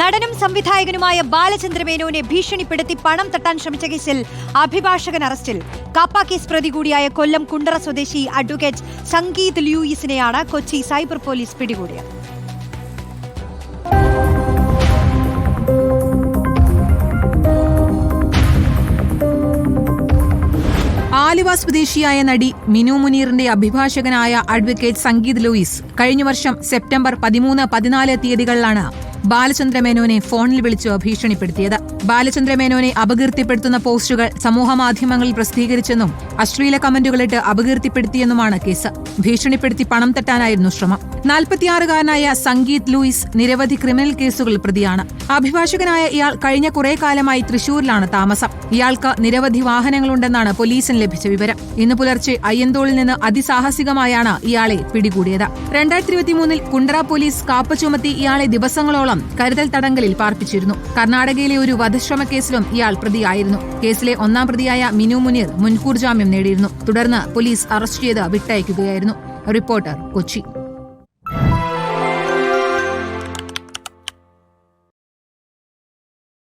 നടനും സംവിധായകനുമായ ബാലചന്ദ്രമേനോനെ ഭീഷണിപ്പെടുത്തി പണം തട്ടാൻ ശ്രമിച്ച കേസിൽ അഭിഭാഷകൻ അറസ്റ്റിൽ. കാപ്പ കേസ് പ്രതി കൂടിയായ കൊല്ലം കുണ്ടറ സ്വദേശി അഡ്വക്കേറ്റ് സംഗീത് ലൂയിസിനെയാണ് കൊച്ചി സൈബർ പോലീസ് പിടികൂടിയത്. ആലുവ സ്വദേശിയായ നടി മിനു മുനീറിന്റെ അഭിഭാഷകനായ അഡ്വക്കേറ്റ് സംഗീത് ലൂയിസ് കഴിഞ്ഞ വർഷം സെപ്റ്റംബർ പതിമൂന്ന് പതിനാല് തീയതികളിലാണ് ബാലചന്ദ്ര മേനോനെ ഫോണിൽ വിളിച്ചു ഭീഷണിപ്പെടുത്തിയത്. ബാലചന്ദ്രമേനോനെ അപകീർത്തിപ്പെടുത്തുന്ന പോസ്റ്റുകൾ സമൂഹമാധ്യമങ്ങളിൽ പ്രസിദ്ധീകരിച്ചെന്നും അശ്ലീല കമന്റുകളിട്ട് അപകീർത്തിപ്പെടുത്തിയെന്നുമാണ് കേസ്. ഭീഷണിപ്പെടുത്തി പണം തട്ടാനായിരുന്നു ശ്രമം. നാൽപ്പത്തിയാറുകാരനായ സംഗീത് ലൂയിസ് നിരവധി ക്രിമിനൽ കേസുകൾ പ്രതിയാണ്. അഭിഭാഷകനായ ഇയാൾ കഴിഞ്ഞ കുറെ കാലമായി തൃശൂരിലാണ് താമസം. ഇയാൾക്ക് നിരവധി വാഹനങ്ങളുണ്ടെന്നാണ് പോലീസിന് ലഭിച്ച വിവരം. ഇന്ന് പുലർച്ചെ അയ്യന്തോളിൽ നിന്ന് അതിസാഹസികമായാണ് ഇയാളെ പിടികൂടിയത്. രണ്ടായിരത്തി ഇരുപത്തിമൂന്നിൽ കുണ്ടറ പോലീസ് കാപ്പ ചുമത്തി ഇയാളെ ദിവസങ്ങളോളം കരുതൽ തടങ്കലിൽ പാർപ്പിച്ചിരുന്നു. കർണാടകയിലെ ഒരു വധശ്രമ കേസിലും ഇയാൾ പ്രതിയായിരുന്നു. കേസിലെ ഒന്നാം പ്രതിയായ മിനു മുനീർ മുൻകൂർ ജാമ്യം നേടിയിരുന്നു. തുടർന്ന് പോലീസ് അറസ്റ്റ് ചെയ്ത് വിട്ടയക്കുകയായിരുന്നു. റിപ്പോർട്ടർ കൊച്ചി.